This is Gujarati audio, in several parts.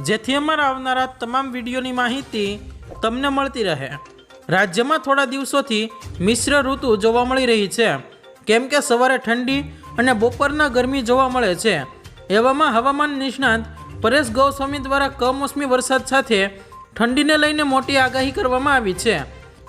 જેથી અમારા આવનારા તમામ વિડીયોની માહિતી તમને મળતી રહે. રાજ્યમાં થોડા દિવસોથી મિશ્ર ઋતુ જોવા મળી રહી છે. કેમ કે સવારે ઠંડી અને બપોરના ગરમી જોવા મળે છે. એવામાં હવામાન નિષ્ણાત પરેશ ગૌસ્વામી દ્વારા કમોસમી વરસાદ સાથે ઠંડીને લઈને મોટી આગાહી કરવામાં આવી છે.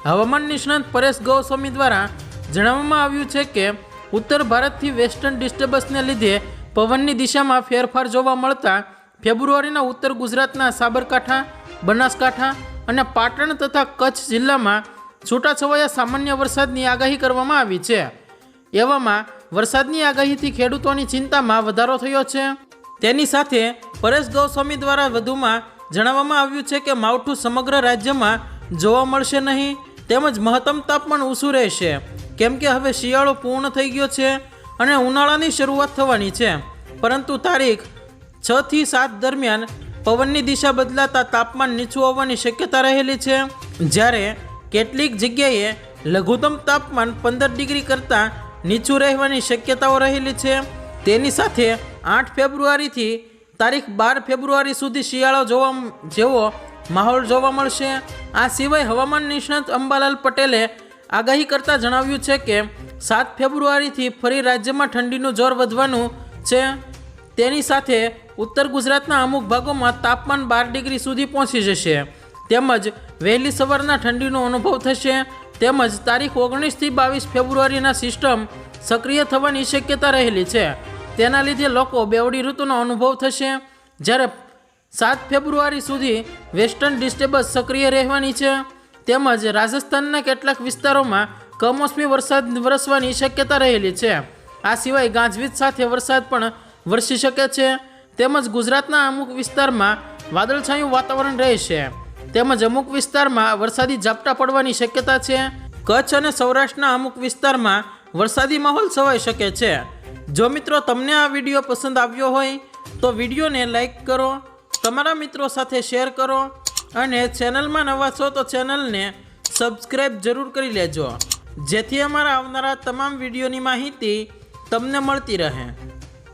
હવામાન નિષ્ણાત પરેશ ગૌસ્વામી દ્વારા જણાવવામાં આવ્યું છે કે, ઉત્તર ભારતથી વેસ્ટર્ન ડિસ્ટર્બન્સને લીધે પવનની દિશામાં ફેરફાર જોવા મળતા ફેબ્રુઆરીના ઉત્તર ગુજરાતના સાબરકાંઠા, બનાસકાંઠા અને પાટણ તથા કચ્છ જિલ્લામાં છૂટાછવાયા સામાન્ય વરસાદની આગાહી કરવામાં આવી છે. એવામાં વરસાદની આગાહીથી ખેડૂતોની ચિંતામાં વધારો થયો છે. તેની સાથે પરેશ ગૌસ્વામી દ્વારા વધુમાં જણાવવામાં આવ્યું છે કે માવઠું સમગ્ર રાજ્યમાં જોવા મળશે નહીં, તેમજ મહત્તમ તાપમાન ઊંચું રહેશે. કેમ કે હવે શિયાળો પૂર્ણ થઈ ગયો છે અને ઉનાળાની શરૂઆત થવાની છે. પરંતુ તારીખ છ થી સાત દરમિયાન પવનની દિશા બદલાતા તાપમાન નીચું આવવાની શક્યતા રહેલી છે. જ્યારે કેટલીક જગ્યાએ લઘુત્તમ તાપમાન પંદર ડિગ્રી કરતાં નીચું રહેવાની શક્યતાઓ રહેલી છે. તેની સાથે આઠ ફેબ્રુઆરીથી તારીખ બાર ફેબ્રુઆરી સુધી શિયાળો જોવા જેવો માહોલ જોવા મળશે. આ સિવાય હવામાન નિષ્ણાત અંબાલાલ પટેલે આગાહી કરતાં જણાવ્યું છે કે સાત ફેબ્રુઆરીથી ફરી રાજ્યમાં ઠંડીનું જોર વધવાનું છે. તેની સાથે ઉત્તર ગુજરાતના અમુક ભાગોમાં તાપમાન બાર ડિગ્રી સુધી પહોંચી જશે. તેમજ વહેલી સવારના ઠંડીનો અનુભવ થશે. તેમજ તારીખ ઓગણીસથી બાવીસ ફેબ્રુઆરીના સિસ્ટમ સક્રિય થવાની શક્યતા રહેલી છે. તેના લીધે લોકો બેવડી ઋતુનો અનુભવ થશે. જ્યારે સાત ફેબ્રુઆરી સુધી વેસ્ટર્ન ડિસ્ટર્બન્સ સક્રિય રહેવાની છે. તેમજ રાજસ્થાનના કેટલાક વિસ્તારોમાં કમોસમી વરસાદ વરસવાની શક્યતા રહેલી છે. આ સિવાય ગાજવીજ સાથે વરસાદ પણ વરસી શકે છે. તેમજ ગુજરાતના અમુક વિસ્તારમાં વાદળછાયું વાતાવરણ રહેશે. તેમજ અમુક વિસ્તારમાં વરસાદી ઝાપટા પડવાની શક્યતા છે. કચ્છ અને સૌરાષ્ટ્રના અમુક વિસ્તારમાં વરસાદી માહોલ છવાઈ શકે છે. જો મિત્રો તમને આ વીડિયો પસંદ આવ્યો હોય, તો વિડીયોને લાઈક કરો, તમારા મિત્રો સાથે શેર કરો અને ચેનલમાં નવા છો તો ચેનલને સબસ્ક્રાઈબ જરૂર કરી લેજો. જેથી અમારા આવનારા તમામ વિડીયોની માહિતી તમને મળતી રહે.